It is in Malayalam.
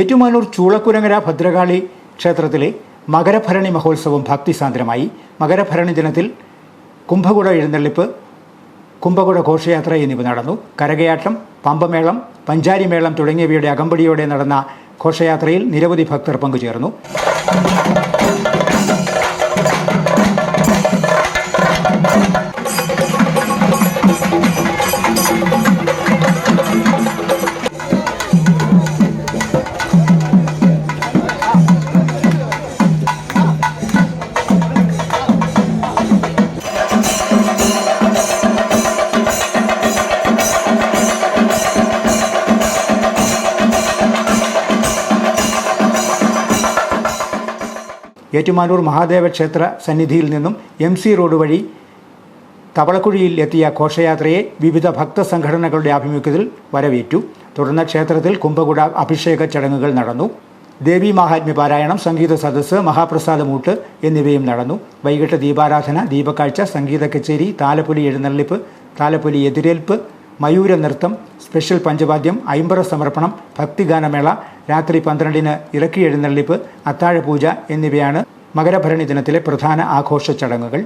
ഏറ്റുമാനൂർ ചൂളക്കുരങ്ങര ഭദ്രകാളി ക്ഷേത്രത്തിലെ മകരഭരണി മഹോത്സവം ഭക്തിസാന്ദ്രമായി. മകരഭരണി ദിനത്തിൽ കുംഭകുട എഴുന്നള്ളിപ്പ് കുംഭകുട ഘോഷയാത്ര എന്നിവ നടന്നു. കരകയാട്ടം പമ്പമേളം പഞ്ചാരിമേളം തുടങ്ങിയവയുടെ അകമ്പടിയോടെ നടന്ന ഘോഷയാത്രയിൽ നിരവധി ഭക്തർ പങ്കുചേർന്നു. ഏറ്റുമാനൂർ മഹാദേവ ക്ഷേത്ര സന്നിധിയിൽ നിന്നും എം സി റോഡ് വഴി തവളക്കുഴിയിൽ എത്തിയ ഘോഷയാത്രയെ വിവിധ ഭക്തസംഘടനകളുടെ ആഭിമുഖ്യത്തിൽ വരവേറ്റു. തുടർന്ന് ക്ഷേത്രത്തിൽ കുംഭകുട അഭിഷേക ചടങ്ങുകൾ നടന്നു. ദേവി മഹാത്മ്യ പാരായണം സംഗീത സദസ്സ് മഹാപ്രസാദമൂട്ട് എന്നിവയും നടന്നു. വൈകിട്ട് ദീപാരാധന ദീപക്കാഴ്ച സംഗീത കച്ചേരി താലപ്പൊലി എഴുന്നള്ളിപ്പ് താലപ്പൊലി എതിരേൽപ്പ് മയൂര നൃത്തം സ്പെഷ്യൽ പഞ്ചവാദ്യം അയിമ്പറ സമർപ്പണം ഭക്തിഗാനമേള രാത്രി പന്ത്രണ്ടിന് ഇറക്കി എഴുന്നള്ളിപ്പ് അത്താഴപൂജ എന്നിവയാണ് മകരഭരണി ദിനത്തിലെ പ്രധാന ആഘോഷ ചടങ്ങുകൾ.